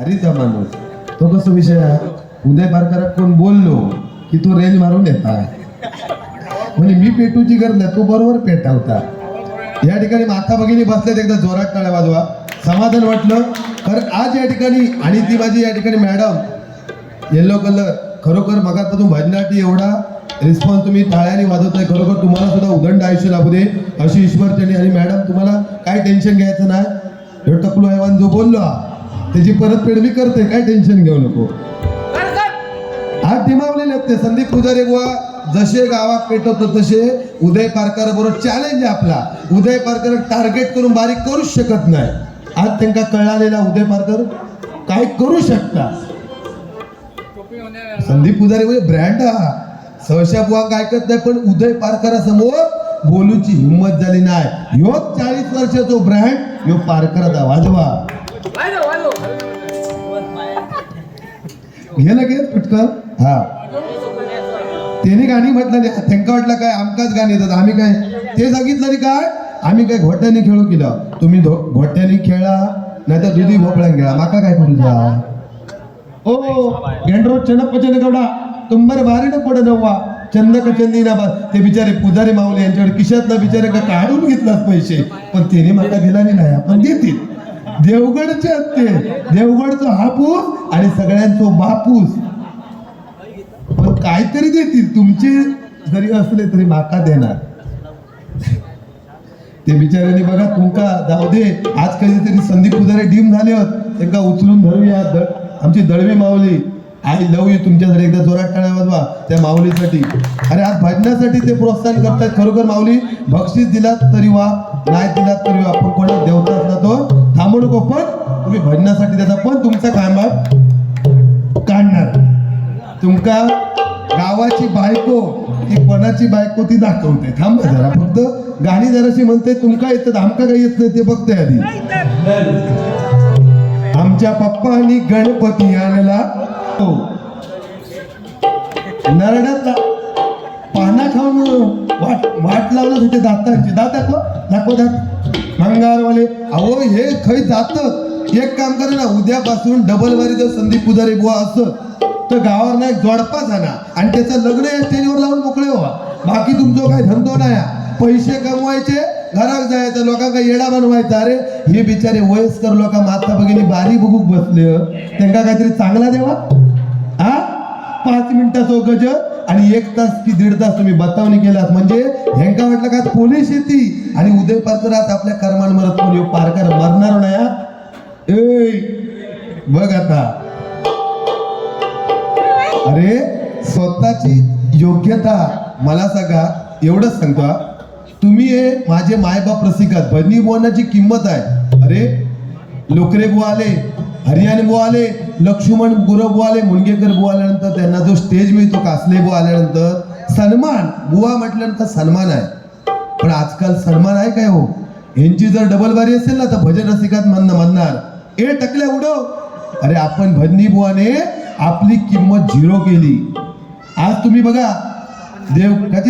हरीचा माणूस. तो कसं विषय उदय पारकरात कोण बोललो की तो रेंज मारून देता म्हणजे मी पेटूची गरज नाही तो बरोबर पेटावता. या ठिकाणी माता भगिनी बसल्यात एकदा जोरात टाळ्या वाजवा. समाधान वाटलं तर आज या ठिकाणी आणि ती माझी या ठिकाणी मॅडम येल्लो कलर खरोखर मगापासून भजनाटी एवढा रिस्पॉन्स तुम्ही टाळ्याने वाजवताय. खरोखर तुम्हाला सुद्धा उदंड आयुष्य लाभू दे अशी ईश्वर त्यांनी आणि मॅडम तुम्हाला काय टेन्शन घ्यायचं नाही? ह्यो टकलू हैवान जो बोललो हा, त्याची परतफेड मी करते काय टेन्शन घेऊ नको. आज दिमावलेले आहेत ते संदीप पुजारी बुवा जसे गावात पेटवतो तसे उदय पारकर बरोबर चॅलेंज आहे आपला. उदय पारकर टार्गेट करून बारीक करूच शकत नाही. आज त्यांना कळालेला उदय पारकर काय करू शकता? संदीप पुजारी म्हणजे ब्रँड हा. सहशा बुवा काय करत नाही पण उदय पारकरासमोर बोलूची हिंमत झाली नाही. ह्यो चाळीस वर्षाचो ब्रँड ह्यो पारकराचा वाजवा घे लगेच पटकन हा. त्याने गाणी म्हटलं त्यांना वाटलं काय आमकाच गाणी येतात. आम्ही काय ते सांगितलं काय? आम्ही काय घोट्याने खेळू केलं. तुम्ही घोट्याने खेळा नाही तर दुधी भोपळ्यान खेळा. माका काय करू जा? ओ गेंड्रो चनपचन गवडा तुंबर ना पड नव्वा. चंदक चंदी ना बा ते बिचारे पुजारी माऊले यांच्याकडे किशातला बिचारे का काढून घेतलाच पैसे? पण त्याने माका दिला नाही. आपण देतील. देवगडचे ते देवगडचं हापूस आणि सगळ्यांचो बापूस पण काहीतरी देतील. तुमचे जरी असले तरी माका देणार. ते बिचाऱ्यांनी बघा तुमका जाऊ दे. आज कधीतरी संदीप पुजारे डीम झाले होत. त्यांना उचलून धरूया. आमची दळवी माऊली. आय लव यू तुमच्यासाठी एकदा जोरात टाळ्या वाजवा त्या माऊलीसाठी. अरे आज भजनासाठी ते प्रोत्साहन करतात खरोखर माऊली. बक्षीस दिलात तरी वा. नाही दिलात तरी आपण कोणा देवता असला तो. थांबू नको पण. तुम्ही भजनासाठी त्याचा पण तुमचा कामात काढणार. तुमका गावाची बायको ती पणाची बायको ती दाखवते. थांबा जरा फक्त गाणी जराशी म्हणते तुमका येतं आमका काही येत नाही ते बघते आधी. आमच्या पप्पानी गणपती आणला. हो. नरड्यात पाना खाऊन वाट वाट लावलं होते दातांची. दात दाखव दाखव दात. मंगारवाले अहो हे खै जात एक काम करा ना उद्यापासून डबल वारी जर संदीप पुजारी बुवा असत तर गावावर ना एक जोडपा झाला. आणि त्याचं लग्न या स्टेजवर लावून मोकळे व्हा. बाकी तुमचं काय धंदो नाही. पैसे कमवायचे घरात जायचं लोकांका येडा बनवायचा. अरे हे बिचारे वयस्कर लोक माता भगिनी बारी बघूक बसले. त्यांना काहीतरी चांगला देवा? हा पाच मिनिटाचं हो गज आणि एक तास की दीड तास तुम्ही बतावणी केलात. म्हणजे ह्यांका म्हटलं का पोलीस येते आणि उदय पारकर आपल्या कर्मान मरत कोणी पारकर मरणार नाही ए बघ आता. अरे स्वतःची योग्यता मला सांगा एवढंच सांगतो तुम्ही हे माझे मायबाप रसिकात भजनी बोलण्याची किंमत आहे. अरे लोकरे गो आले. हरियाणे बुवा आले लक्ष्मण गुरव बुवा आले बुवा आल्यानंतर त्यांना जो स्टेज मिळतो कासले बुवा आल्यानंतर सन्मान. बुवा म्हटल्यानंतर सन्मान आहे. पण आजकाल सन्मान आहे काय हो? यांची जर डबल बारी असेल ना तर भजन रसिकात म्हणणं म्हणणार. ए टकल्या उडव. अरे आपण भजनी बुवाने आपली किंमत झिरो केली. आज तुम्ही बघा. देव का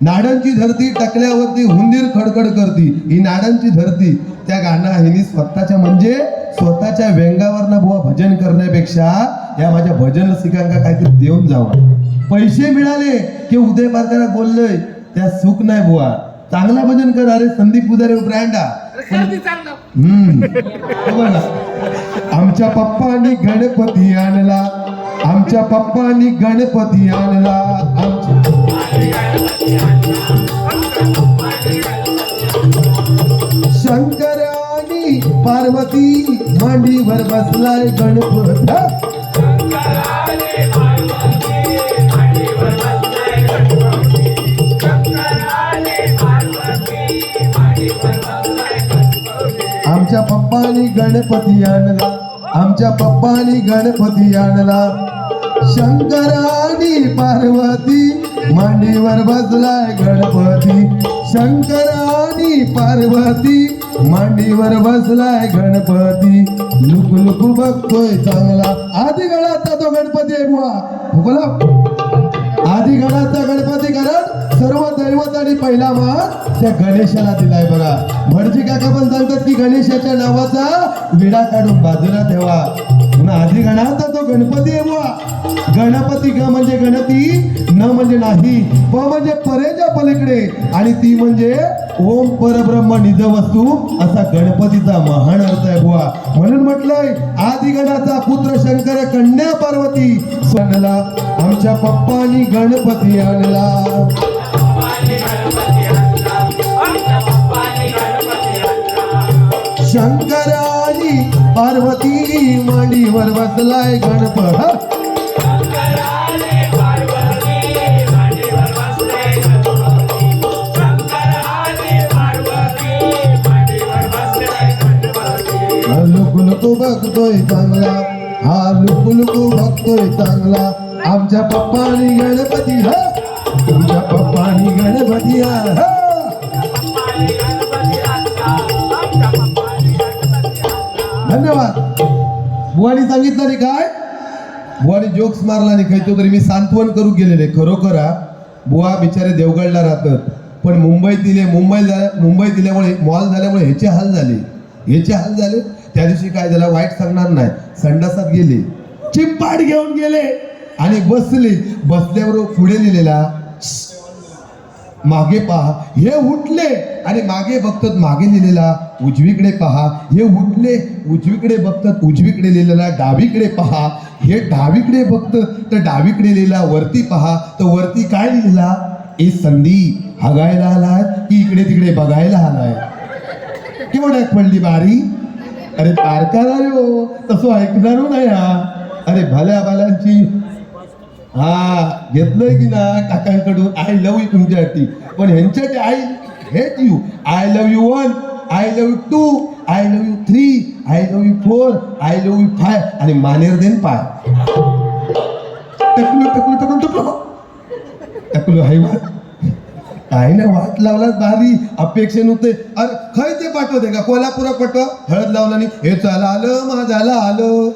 नाडांची धरती. टकल्यावरती हुंदीर खडखड करती. ही नाडांची धरती. त्या गाणं हिनी स्वतःच्या म्हणजे स्वतःच्या व्यंगावर बुवा भजन करण्यापेक्षा या माझ्या भजन रसिकांना काहीतरी देऊन जावा. पैसे मिळाले की उदय पारकरा बोललोय त्या सुख नाही बुवा. चांगला भजन कर. अरे संदीप पुजारी ब्रँड. हम्म. आमच्या पप्पानी गणपती आणला. आमच्या पप्पानी गणपती आणला. आमच्या शंकर आणि पार्वती मांडीवर बसलाय गणपत. आमच्या पप्पानी गणपती आणला. आमच्या पप्पानी गणपती आणला. शंकरानी पार्वती मांडीवर बसलाय गणपती शंकर आणि पार्वती. मांडीवर बसलाय गणपती. लुक लुक बघतोय चांगला. आधी गळाचा तो गणपती आहे बुवा. बोला आधी गळाचा गणपती कारण सर्व दैवत आणि पहिला मान त्या गणेशाला दिलाय बघा. भटजी काका पण सांगतात की गणेशाच्या नावाचा विडा काढून बाजूला ठेवा. पुन्हा आधी गणाचा तो गणपती आहे बुवा. गणपती ग म्हणजे गणती न म्हणजे नाही. प म्हणजे परेच्या पलीकडे. आणि ती म्हणजे ओम परब्रह्म निज वस्तू असा गणपतीचा महान अर्थ आहे बुवा. म्हणून म्हटलंय आदिगणाचा पुत्र शंकर कन्या पार्वती आणला. आमच्या पप्पानी गणपती आणला. शंकरा! पार्वती मांडीवर बसलाय गणपत. लुकू लुकू बघतोय चांगला. हा लुकुल लुकू बघतोय चांगला. आमच्या पप्पानी गणपती हा? तुमच्या पप्पानी गणपती हा? धन्यवाद. बुवानी सांगितलं नाही काय? बुवानी जोक्स मारला नाही खायचो तरी. मी सांत्वन करू गेलेले. खरोखर बुवा बिचारे देवगडला राहतात. पण मुंबईत दिले मुंबई मुंबईत दिल्यामुळे मॉल झाल्यामुळे ह्याचे हाल झाले. ह्याचे हाल झाले. त्या दिवशी काय झालं? वाईट सांगणार नाही. संडासात गेले. चिंपाड घेऊन गेले. आणि बसले. बसल्याबरोबर पुढे लिहिलेला मागे पहा. हे उठले आणि मागे बघतात मागे लिहिलेला उजवीकडे पहा. हे उठले उजवीकडे बघतात उजवीकडे लिहिलेला डावीकडे पहा. हे डावीकडे बघतात तर डावीकडे लिहिला वरती पहा. तर वरती काय लिहिला? ए संधी हगायला आलाय की इकडे तिकडे बघायला आलाय? केवढ्यात पडली बारी? अरे तारकाला हो तसं ऐकणार नाही हा अरे भल्या भाल्यांची हा घेतलंय की ना काकांकडून? आय लव्ह यू तुमच्यासाठी पण ह्यांच्यासाठी आई हेच you I love you one I love you two I love you three I love you four I love you five आणि मानेर देन पाय. टकलू टकलू टकलू टकलो. टकलू हाय वा. काय ना वाट लावला बारी अपेक्षे नव्हते अरे खय ते पाठवते का? कोल्हापुरात पाठवा. हळद लावला नाही. हे चला आलं माझ्याला आलं.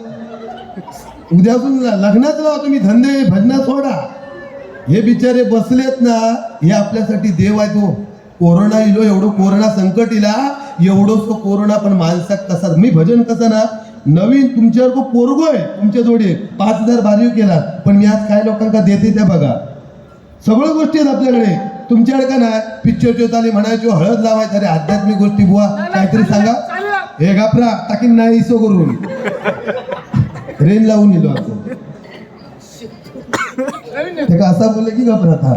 उद्यापासून ल- लग्नात लावा तुम्ही धंदे भजना सोडा. हे बिचारे बसलेत ना हे आपल्यासाठी देव आहे तो. कोरोना इलो एवढं कोरोना संकट इला एवढं तो कोरोना पण माणसात कसा मी भजन कसं ना नवीन तुमच्यावर तो पोरगो आहे तुमच्या जोडी पाच हजार बारीव केला पण मी आज काय लोकांना देते त्या बघा. सगळ्या गोष्टी आहेत आपल्याकडे. तुमच्याकडे का नाही? पिक्चर चोताली म्हणायचो हळद लावायचं. अरे आध्यात्मिक गोष्टी बुवा काहीतरी सांगा. हे घाबरा टाकीन नाही इसो करून. रेन लावून येलो आपण. ते का असा बोलले की घाबरत हा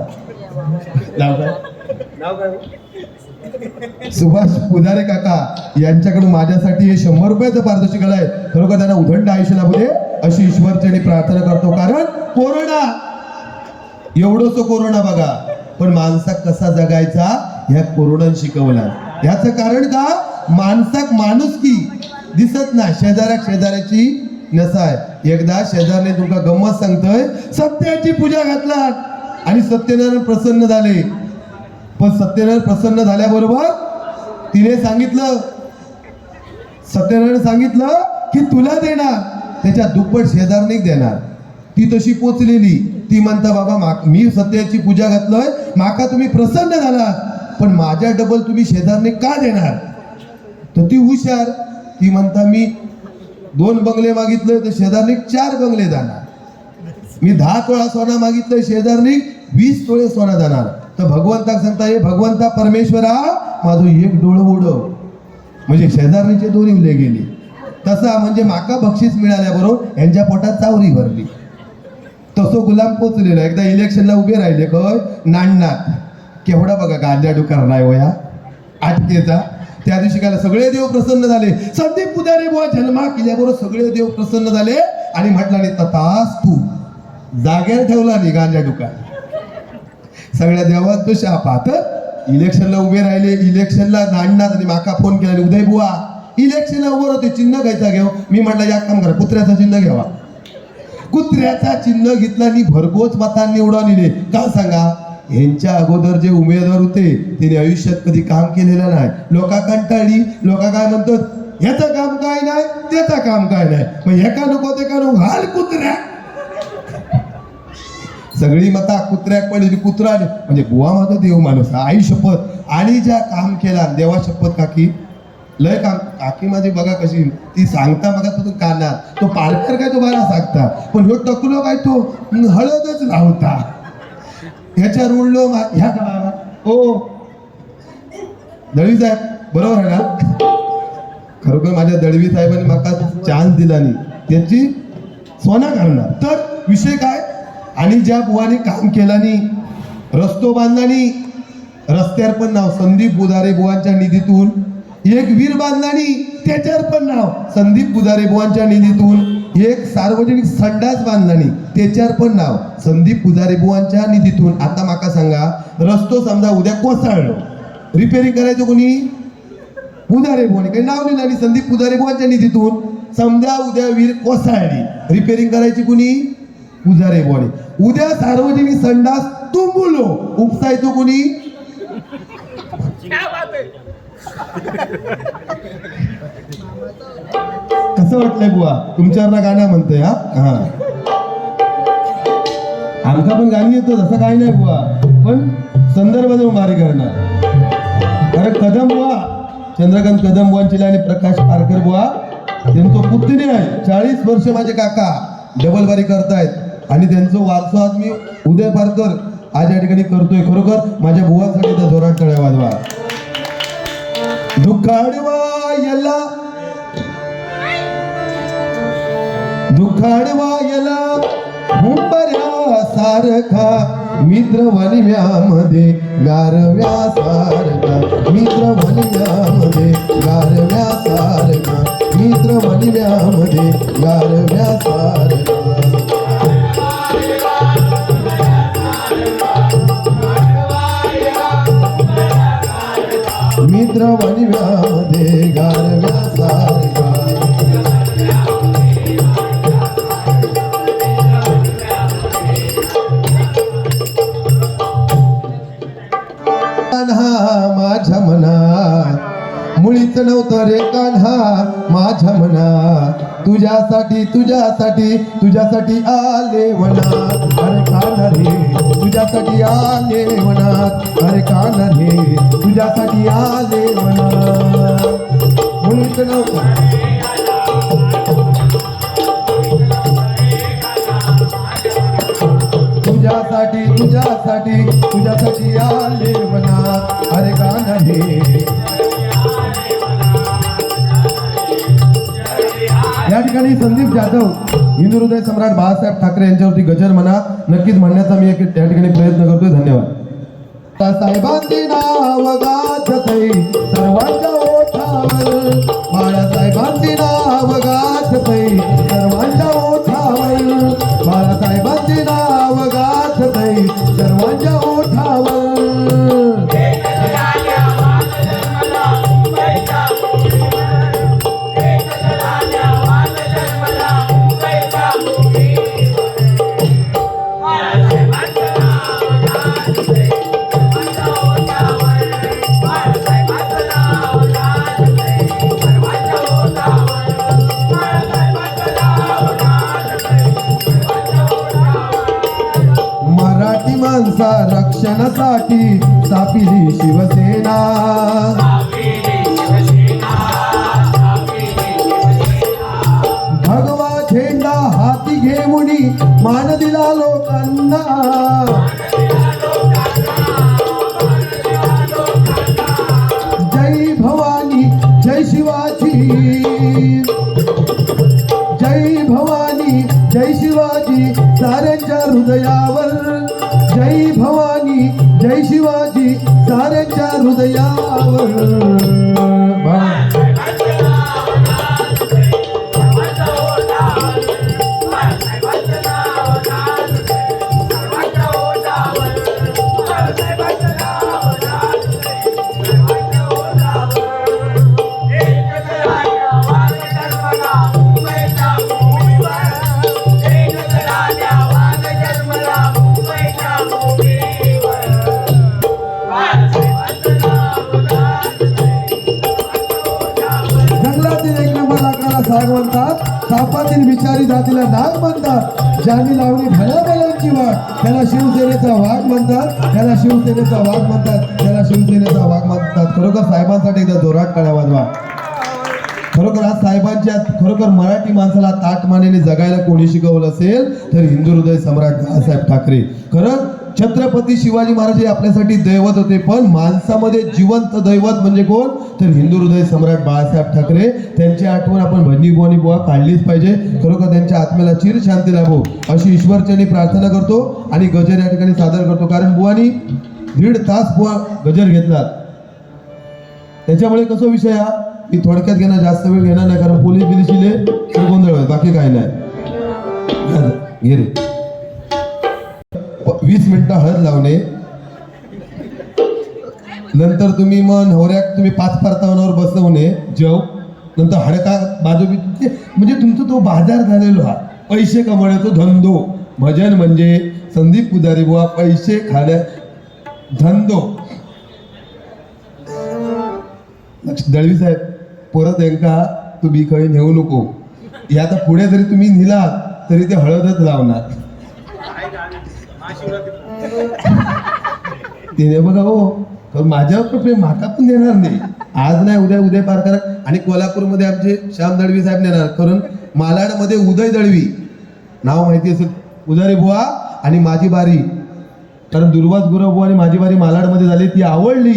सुभाष पुजारे काका यांच्याकडून माझ्यासाठी हे शंभर रुपयाचं पारितोषिक आहे खरोखर त्यांना उदंड आयुष्य लाभू दे अशी ईश्वरचरणी प्रार्थना करतो. कारण कोरोना! एवढं तो कोरोना बघा. पण माणसाक कसा जगायचा? ह्या कोरोना शिकवला ह्याचं कारण का? माणसाक माणुसकी दिसत ना. शेजाऱ्या शेजाऱ्याची नसाय एकदा शेजारने तुमका गंमत सांगतोय सत्याची पूजा घातला आणि सत्यनारायण प्रसन्न झाले. पण सत्यनारायण प्रसन्न झाल्याबरोबर तिने सांगितलं सत्यनारायण सांगितलं की तुला देणार त्याच्या दुप्पट शेजारने देणार. ती तशी पोचलेली. ती म्हणता बाबा मा मी सत्याची पूजा घातलोय माका तुम्ही प्रसन्न झाला पण माझ्या डबल तुम्ही शेजारने का देणार? तर ती हुशार ती म्हणता मी दोन बंगले मागितले तर शेजारनी चार बंगले जाणार. मी दहा तोळा सोना मागितलं शेजारनी वीस तोळे सोना जाणार. तर भगवंताक सांगता हे भगवंता परमेश्वरा माझं एक डोळं उडव म्हणजे शेजारणीचे दोन्ही उले गेले. तसा म्हणजे माका बक्षीस मिळाल्याबरोबर यांच्या पोटात चावरी भरली. तसो गुलाम पोचलेला. एकदा इलेक्शनला उभे राहिले खय नांडणात केवढा बघा गांजा डुकार नाही वया आटकेचा. त्या दिवशी काय सगळे देव प्रसन्न झाले. संदीप पुजारी बुवा जन्मा केल्याबरोबर सगळे देव प्रसन्न झाले. आणि म्हटला नाही तथास तू जाग्यावर ठेवला नाही गांजा डुका. सगळ्या देवात तो शापात इलेक्शनला उभे राहिले. इलेक्शनला नाडणार आणि माका फोन केला उदय बुवा इलेक्शनला उभं होते चिन्ह घ्यायचा घेऊ. मी म्हटलं या काम करा कुत्र्याचा चिन्ह घ्यावा. कुत्र्याचा चिन्ह घेतला आणि भरघोस मतांनी निवडून दिले का सांगा? यांच्या अगोदर जे उमेदवार होते त्यांनी आयुष्यात कधी काम केलेलं नाही. लोका कंटाळली लोका काय म्हणतात ह्याचं काम काय नाही त्याचं काम काय नाही. मग एका नको ते का नको घाल कुत्र्या. सगळी मता कुत्र्याक पडली कुत्रा म्हणजे बुवा माझा देव माणूस आई शपथ. आणि ज्या काम केला देवा शपथ काकी. लय काम काकी माझी बघा कशी ती सांगता बघा तो कानात तो पालकर काय तो सांगता? पण ह्यो टकलो काय तो? हळदच लावता. ह्याच्या रुळलो ह्या का ओ. दळवी साहेब बरोबर आहे ना? खरोखर माझ्या दळवी साहेबांनी मला चान्स दिला नाही. त्याची सोना घालणार. तर विषय काय? आणि ज्या बुवाने काम केल्यानी रस्तो बांधलानी रस्त्यावर पण नाव संदीप बुधारे बुवांच्या निधीतून एक वीर बांधलानी त्याच्यावर पण नाव संदीप बुधारे बुवांच्या निधीतून एक सार्वजनिक संडास बांधलानी त्याच्यावर पण नाव. संदीप पुजारी बुवांच्या निधीतून. आता माका सांगा रस्तो समजा उद्या कोसळलो. रिपेरिंग करायचं कोणी? पुजारे बुवाने. काही नाव लिहिलं आणि संदीप पुजारे बुवांच्या निधीतून समजा उद्या वीर कोसळली. रिपेरिंग करायची कुणी? पुजारे बुवाने. उद्या सार्वजनिक संडास तुंबुलो. उपसायचो कुणी? कसं वाटलंय बुवा. तुमच्यावर गाणं म्हणतोय हा? हा. आमका पण गाणी येतो असं काही नाही बुवा. पण संदर्भ देऊन भारी करणार. अरे कदम बुवा. चंद्रकांत कदम बुवांची आणि प्रकाश पारकर बुवा. त्यांचं पुतणी आहे. चाळीस वर्ष माझे काका डबल बारी करतायत. आणि त्यांचं वारसा आज मी उदय पारकर आज या ठिकाणी करतोय. खरोखर माझ्या बुवासाठी त्या जोरात टाळ्या वाजवा दुःखाडवा याला दुःखाडवा याला मुंबऱ्या सारखा मित्र वनव्यामध्ये गारव्या सारखा मित्र वनव्यामध्ये गारव्या सारखा मित्र वनव्यामध्ये गारव्या सारखा. मित्र वनव्या तुझ्यासाठी तुझ्यासाठी तुझ्यासाठी आले वनात. अरे कान रे तुझ्यासाठी आले वनात. अरे कान रे तुझ्यासाठी आले वनात. नव्हतं तुझ्यासाठी तुझ्यासाठी तुझ्यासाठी आले वनात. अरे कान रे या ठिकाणी संदीप जाधव हिंदू हृदय सम्राट बाळासाहेब ठाकरे यांच्यावरती गजर म्हणा नक्कीच म्हणण्याचा मी एक त्या ठिकाणी प्रयत्न करतोय. धन्यवाद. त्या साहेबांचे नाव गाजतय सर्वांच्या ओठावर. बाळासाहेबांचे नाव गाजतय सर्वांच्या शिवसेना. शिवसेनेचा वाघ म्हणतात त्याला शिवसेनेचा वाघ म्हणतात खरोखर साहेबांसाठी एकदा जोरात काढा वाजवा. खरोखर आज साहेबांच्या खरोखर मराठी माणसाला ताटमानेने जगायला कोणी शिकवलं असेल तर हिंदू हृदय सम्राट बाळासाहेब ठाकरे. खरं छत्रपती शिवाजी महाराज हे आपल्यासाठी दैवत होते पण माणसामध्ये जिवंत दैवत म्हणजे कोण? तर हिंदू हृदय सम्राट बाळासाहेब ठाकरे. त्यांची आठवण आपण भजनी बुवानी बुवा काढलीच पाहिजे. खरोखर त्यांच्या आत्म्याला चिर शांती लाभो अशी ईश्वरचरणी प्रार्थना करतो आणि गजर या ठिकाणी सादर करतो. कारण बुवानी दीड तास बुवा गजर घेतलात त्याच्यामुळे कसं हो विषय हा? मी थोडक्यात घेणार जास्त वेळ घेणार नाही कारण पोलीस बिलीस तर गोंधळ होईल बाकी काही नाही. घे वीस मिनिटं हळद लावणे. नंतर तुम्ही मग नवऱ्याक तुम्ही पाच परतावनावर बसवणे जेव. नंतर हडका बाजू म्हणजे तुमचा तो बाजार झालेलो हा. पैसे कमवण्याचा धंदो. भजन म्हणजे संदीप पुजारी बुवा पैसे खाण्या धंदो. दळवी साहेब परत यांका तुम्ही काही नेऊ नको. या आता पुढे जरी तुम्ही नेलात तरी ते हळदच लावणार. तिने बघा हो माझ्यावर पण प्रेम माका पण देणार नाही. आज नाही उद्या उदय पार करा. आणि कोल्हापूरमध्ये आमचे श्याम दळवी साहेब नेणार. कारण मालाडमध्ये उदय दळवी. नाव माहिती असेल. उदय बुवा आणि माझी बारी. कारण दुर्वास गुरुभाऊ आणि माझी बारी मालाडमध्ये झाली ती आवडली.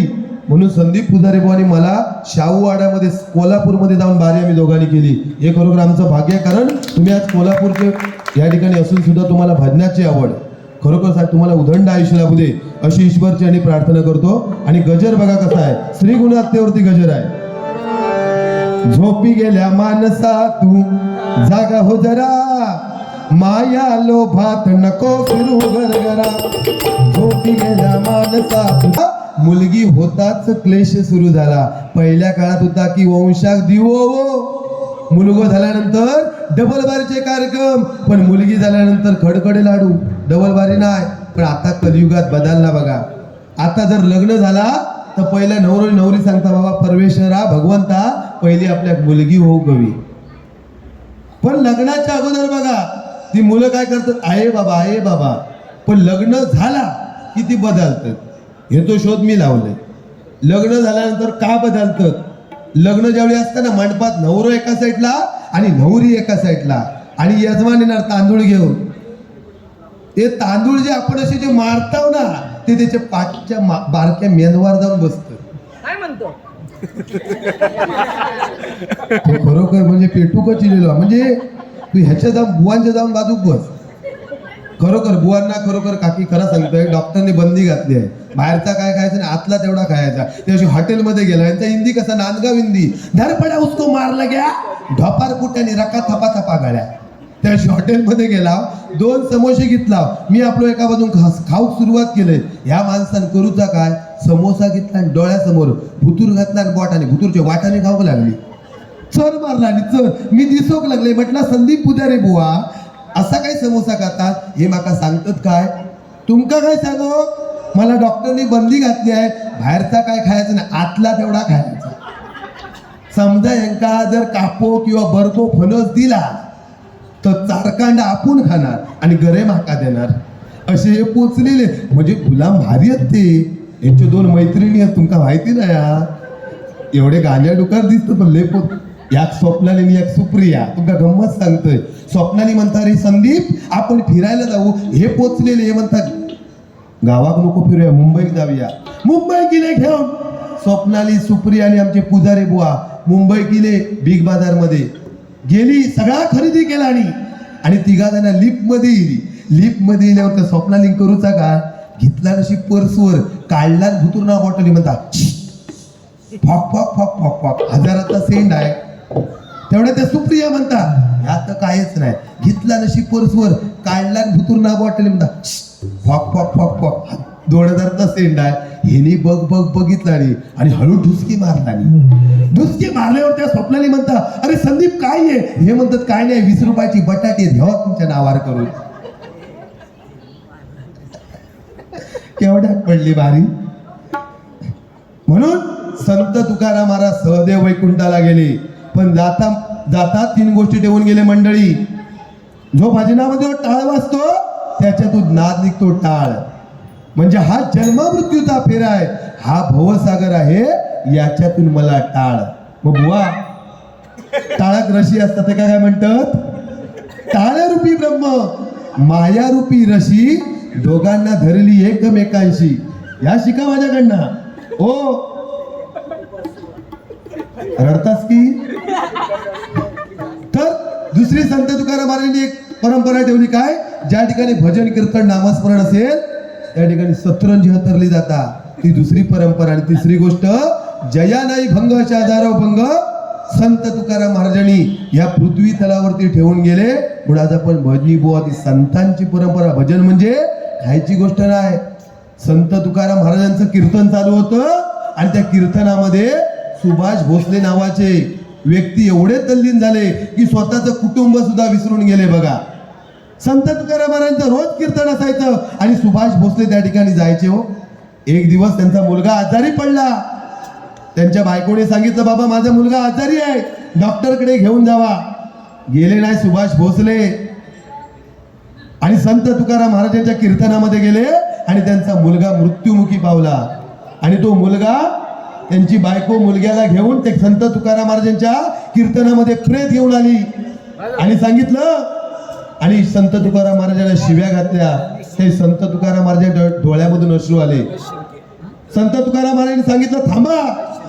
म्हणून संदीप पुजारी आणि मला शाहूवाड्यामध्ये कोल्हापूरमध्ये जाऊन बारी आम्ही दोघांनी केली. हे खरोखर आमचं भाग्य आहे कारण तुम्ही आज कोल्हापूरचे या ठिकाणी असून सुद्धा तुम्हाला भजनाची आवड. खरोखर साहेब तुम्हाला उदंड आयुष्य लाभू दे अशी ईश्वरची आणि प्रार्थना करतो. आणि गजर बघा कसा आहे. श्री गुणात्तेवरती गजर आहे. झोपी गेल्या मानसा तू. जागा हो जरा. माया लोभात नको फिरू गरगरा झोपी गेल्या मुलगी होताच क्लेश सुरू झाला. पहिल्या काळात होता की वंशाक दिवो मुलगो झाल्यानंतर डबल बारीचे कार्यक्रम. पण मुलगी झाल्यानंतर खडखडे लाडू. डबल बारी नाही. पण आता कलियुगात बदलला बघा. आता जर लग्न झाला तर पहिल्या नवरी नवरी सांगता बाबा परमेश्वरा भगवंता पहिली आपल्या मुलगी होऊ कवी. पण लग्नाच्या अगोदर बघा ती मुलं काय करतात? आहे बाबा आहे बाबा. पण लग्न झाला की ती बदलतात? हे तो शोध मी लावले लग्न झाल्यानंतर का बदलतात? लग्न ज्यावेळी असतं ना मंडपात नवरो एका साईडला आणि नवरी एका साईडला. आणि यजमान येणार तांदूळ घेऊन. ते तांदूळ जे आपण असे जे मारताव ना ते त्याच्या पाठच्या बारक्या मेंदवार जाऊन बसतं. काय म्हणतो? खरोखर म्हणजे पेटूकच चिलेलो म्हणजे तू ह्याच्या जाऊन बुवांच्या जाऊन बाजूक बस. खरोखर बुवांना खरोखर काकी खरं सांगतोय डॉक्टरने बंदी घातली आहे. बाहेरचा काय खायचा आणि आतला तेवढा खायचा. त्याशी हॉटेलमध्ये गेला यांचा हिंदी कसा नांदगाव हिंदी धरपडा उसको मारला गया ढोपार कुट्याने रका थपा थपा गाड्या. त्याशी हॉटेलमध्ये गेला दोन समोसे घेतला. मी आपलो एका बाजून खाऊक सुरुवात केलंय. ह्या माणसान करूचा काय? समोसा घेतला आणि डोळ्यासमोर भुतूर घातला आणि बोटाने भुतूरच्या वाटाने खाऊक लागली. चर मारला आणि चर. मी दिसोक लागले म्हटलं संदीप पुजारे बुवा असा काय समोसा खातात? हे माका सांगतात काय? तुमका काय सांगो? मला डॉक्टरनी बंदी घातली आहे. बाहेरचा काय खायचा नाही. आतला तेवढा खायचा. समजा यांका जर कापो किंवा बर्फो फणस दिला तर चारकांड आपण खाणार आणि गरे माका देणार. असे हे पोचलेले. म्हणजे गुलाम भारी आहेत ते. यांचे दोन मैत्रिणी आहेत. तुमका माहिती नाही हा? एवढे गांजा डुकार दिसतं पण लेपोत याक स्वप्नाली आणि एक सुप्रिया तुमका गंमत सांगतोय. स्वप्नाली म्हणता रे संदीप आपण फिरायला जाऊ हे पोचलेले हे म्हणतात. गावात नको फिरूया मुंबईत जाऊया. मुंबई किले घेऊन स्वप्नाली सुप्रिया आणि आमचे पुजारी बुवा मुंबई किले बिग बाजारमध्ये गेली सगळा खरेदी केला आणि आणि तिघा जण लिफ्टमध्ये गेली लिफ्टमध्ये गेल्यावर तर स्वप्नाली करूचा का? घेतला नशी पर्सवर काढला भुतुरना बॉटली म्हणता फॉक फॉक फॉक फॉक फॉक. हजाराचा सेंड आहे. तेवढ्या त्या सुप्रिया म्हणता ह्यात काहीच नाही. घेतला नशी पर्सवर काढला भुतुरणा बॉटली म्हणता फॉक फॉक फॉक फॉक. दोन सेंड आहे हिने बघ बघ बघितला आणि आणि हळू ढुसकी मारला ढुसकी मारल्यावर त्या स्वप्नाली म्हणता अरे संदीप काय आहे? हे म्हणतात काय नाही वीस रुपयाची बटाटे घ्यावा तुमच्या नावावर करून. केवढ्यात पडली बारी. म्हणून संत तुकाराम महाराज सहदेव वैकुंठाला गेले. पण जाता जाता तीन गोष्टी ठेवून गेले मंडळी. जो भजनामध्ये टाळ वाजतो त्याच्यातून नाद निघतो टाळ. म्हणजे हा जन्म मृत्यूचा फेरा आहे. हा भवसागर आहे याच्यातून मला टाळ. मग बुवा टाळक रशी असतात ते काय काय म्हणतात? टाळरूपी ब्रह्म मायारूपी रशी दोघांना धरली एकमेकांशी. या शिका माझ्याकडनं. ओ. रडतास की? दुसरी संत तुकाराम महाराजांनी एक परंपरा ठेवली काय? ज्या ठिकाणी भजन कीर्तन नामस्मरण असेल त्या ठिकाणी सतरंजी हतरली जाता ती दुसरी परंपरा आणि तिसरी गोष्ट जया नाही भंग हजारो भंग संत तुकाराम महाराजांनी या पृथ्वी तलावरती ठेवून गेले. म्हणून आज आपण भजनी बुवा ती संतांची परंपरा. भजन म्हणजे खायची गोष्ट नाही. संत तुकाराम महाराजांचं कीर्तन चालू होतं आणि त्या कीर्तनामध्ये सुभाष भोसले नावाचे व्यक्ती एवढे तल्लीन झाले की स्वतःचं कुटुंब सुद्धा विसरून गेले बघा. संत तुकाराम महाराजांचं रोज कीर्तन असायचं आणि सुभाष भोसले त्या ठिकाणी जायचे हो. एक दिवस त्यांचा मुलगा आजारी पडला. त्यांच्या बायकोने सांगितलं बाबा माझा मुलगा आजारी आहे. डॉक्टरकडे घेऊन जावा. गेले नाही सुभाष भोसले. आणि संत तुकाराम महाराजांच्या कीर्तनामध्ये गेले आणि त्यांचा मुलगा मृत्युमुखी पावला. आणि तो मुलगा त्यांची बायको मुलग्याला घेऊन ते संत तुकाराम महाराजांच्या कीर्तनामध्ये प्रेत घेऊन आली. आणि सांगितलं आणि संत तुकाराम महाराजांना शिव्या घातल्या. ते संत तुकाराम महाराजांच्या डोळ्यामधून अश्रू आले. संत तुकाराम महाराजांनी सांगितलं थांबा.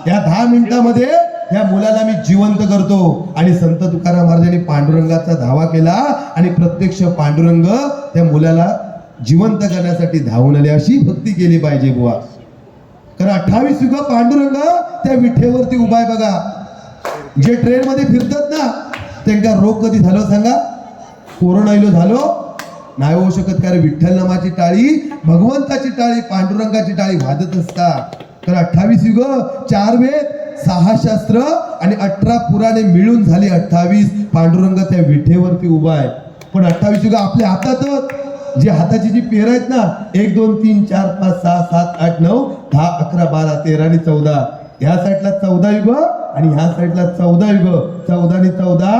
या दहा मिनिटामध्ये या मुलाला मी जिवंत करतो. आणि संत तुकाराम महाराजांनी पांडुरंगाचा धावा केला आणि प्रत्यक्ष पांडुरंग त्या मुलाला जिवंत करण्यासाठी धावून आले. अशी भक्ती केली पाहिजे बुवा. तर अठ्ठावीस युग पांडुरंग त्या विठेवरती उभा आहे बघा. जे ट्रेन मध्ये फिरतात ना त्यांना रोग कधी झालो सांगा? कोरोना इलो झालो. नाही होऊ शकत कारण विठ्ठल नामाची टाळी भगवंताची टाळी पांडुरंगाची टाळी वाजत असता तर अठ्ठावीस युग चार वेद सहा शास्त्र आणि अठरा पुराणे मिळून झाली अठ्ठावीस पांडुरंग त्या विठेवरती उभा आहे. पण अठ्ठावीस युग आपल्या हातातच. जी हाताची जी पेर आहेत ना एक दोन तीन चार पाच सहा सात आठ नऊ दहा अकरा बारा तेरा आणि चौदा. ह्या साईडला चौदा युग आणि ह्या साईडला चौदा युग. चौदा आणि चौदा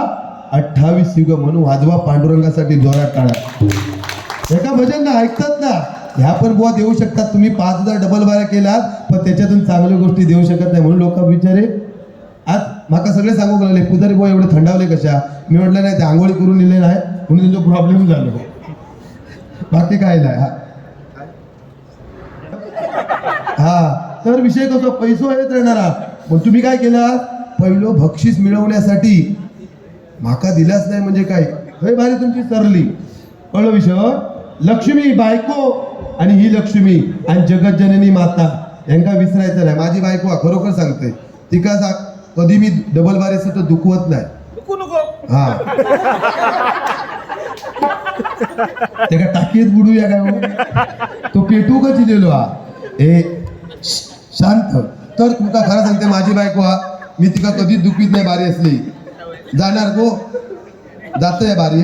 अठ्ठावीस युग म्हणून वाजवा पांडुरंगासाठी जोरात टाळा एका भजन ना ऐकतात ना ह्या पण बुवा देऊ शकतात. तुम्ही पाच हजार डबल बारा केलात पण त्याच्यातून चांगल्या गोष्टी देऊ शकत नाही म्हणून लोक विचारे आज माका सगळे सांगू लागले पुजारी बुवा एवढे थंडावले कशा? मी म्हटलं नाही ते आंघोळी करून दिले नाही म्हणून त्यांचा प्रॉब्लेम झालो. बाकी काय नाही हा. हा तर विषय कसं पैसो येत राहणारा पण तुम्ही काय केलं पहिलं बक्षीस मिळवण्यासाठी माका दिलाच नाही म्हणजे काय? हे भारी तुमची सरली. कळलं विषय लक्ष्मी बायको आणि ही लक्ष्मी आणि जगत जननी माता यांका विसरायचं नाही. माझी बायको खरोखर सांगते. तिका सा कधी मी डबल बारेस तर दुखवत नाही. हा. ते का टाकीत बुडूया काय तो पेटू का दिलेलो हा? ए शांत. तर तुमका खरं सांगते माझी बायको हा मी तिका कधीच दुखीत नाही बारी असली. जाणार को जातोय बारी.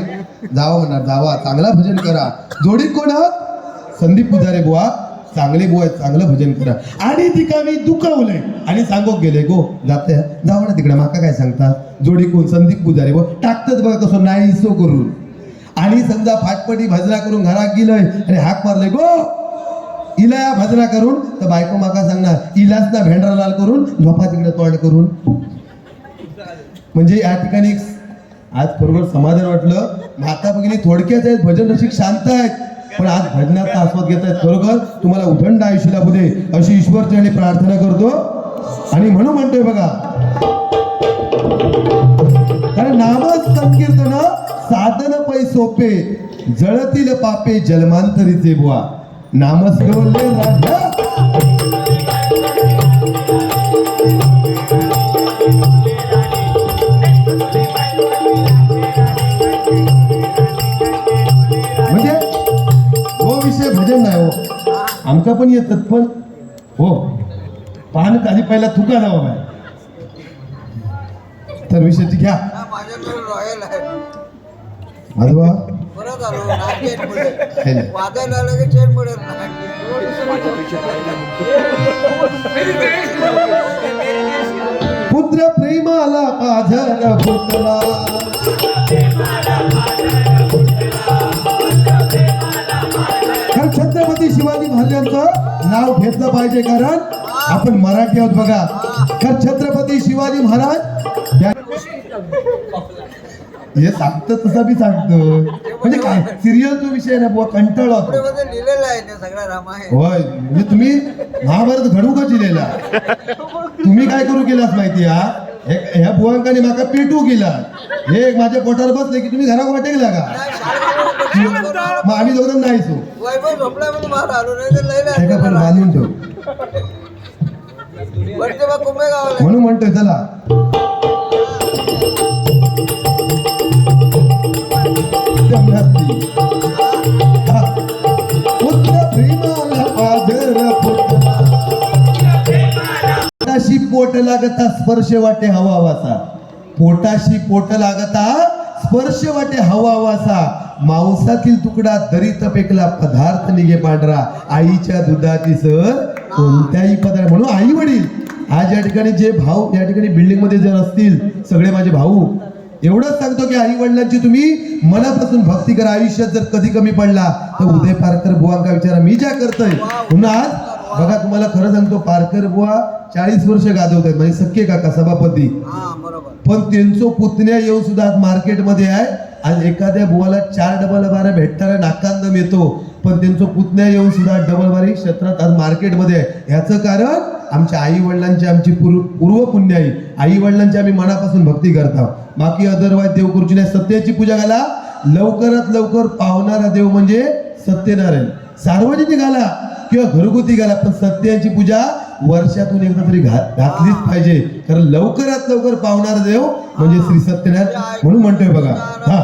जावा म्हणणार जावा. चांगला भजन करा. जोडीत कोण आहात? संदीप पुजारे बुवा. चांगले बुवा चांगलं भजन करा. आणि तिका मी दुखवलंय. आणि सांगोक गेले गो जाते जावा ना तिकडे माका काय सांगतात जोडी कोण? संदीप पुजारे बुवा. टाकतात बघा कसं नाही सो करून. आणि समजा फाटपटी भजना करून घरात गेलोय आणि हाक मारले गो! इला या भजना करून तर बायको माका सांगणार इलाच ना भेंडरा लाल करून झोपा तिकडे तोंड करून. म्हणजे या ठिकाणी आज बरोबर समाधान वाटलं. माता भगिनी थोडक्यात आहेत भजन रसिक शांत आहेत पण आज भजनाचा आस्वाद घेत आहेत. खरोखर तुम्हाला उथंड आयुष्य लाभू दे अशी ईश्वर चरणी प्रार्थना करतो. आणि म्हणून म्हणतोय बघा. कारण नामच संकीर्तन साधन पै सोपे जळतील पापे जन्मांतरीचे बुवा. नामस्मरले म्हणजे हो विषय भजन नाही हो. आमका पण येतात पण. हो. पान काही पहिला थुका जावा बाय तर विषय घ्या. माझ्याकडे रॉयल आहे. माधवा परत आलो पडेल. पुत्र प्रेमाला पाझर फुटला कारण छत्रपती शिवाजी महाराजांचं नाव घेतलं पाहिजे कारण आपण मराठी आहोत बघा. कारण छत्रपती शिवाजी महाराज हे सांगतं तसं बी सांगतो. म्हणजे काय सिरियलचा विषय ना बुवा कंटाळा पुढे लिहिलेलं आहे ते सगळं रामायण होय म्हणजे तुम्ही महाभारत घडू का लिहिलेला. तुम्ही काय करू केलास माहिती हा? हे- ह्या बुवांकाने माका पेटू केला. हे माझ्या पोटावर बसले की तुम्ही घरात वाटेल का? नाही. मग आम्ही दोघं वैभव झोपला म्हणून बाहेर आलो नाही तर पण. बांधून ठेव. कुंभे गावाला. म्हणून म्हणतोय चला. पुत्र पाझर पोटाशी पोट लागता स्पर्श वाटे हवा वासा पोटाशी पोट लागता स्पर्श वाटे हवा वासा मांसातील तुकडा दरीत पेकला पदार्थ निघे पांढरा. आईच्या दुधाची सर कोणत्याही पदार्थ. म्हणून आई वडील आज या ठिकाणी जे भाऊ या ठिकाणी बिल्डिंगमध्ये जर असतील सगळे माझे भाऊ एवढंच सांगतो की आई वडिलांची तुम्ही मनापासून भक्ती करा. आयुष्यात जर कधी कमी पडला तर उदय पारकर बुवांका विचारा. मी ज्या करतोय पुन्हा बघा तुम्हाला खरं सांगतो पारकर बुवा चाळीस वर्ष गाजवतात म्हणजे सख्खे काका सभापती. हा बरोबर. पण त्यांचं पुतण्या येऊन सुद्धा आज मार्केटमध्ये आहे. आज एखाद्या बुवाला चार डबल बारा भेटणारा नाकांदम येतो. पण त्यांचं पुतण्या येऊन सुद्धा डबल बारी क्षेत्रात आज मार्केटमध्ये आहे. ह्याचं कारण आमच्या आई वडिलांची आमची पूर्व पूर्व पुण्याई आई वडिलांची आम्ही मनापासून भक्ती करतो. बाकी अदरवाईज देवकरूची नाही सत्याची पूजा घाला लवकरात लवकर पावणारा देव म्हणजे सत्यनारायण. सार्वजनिक घाला किंवा घरगुती घाला पण सत्याची पूजा वर्षातून एकदा तरी घातलीच पाहिजे. कारण लवकरात लवकर पावणारा देव म्हणजे श्री सत्यनारायण म्हणून म्हणतोय बघा. हा.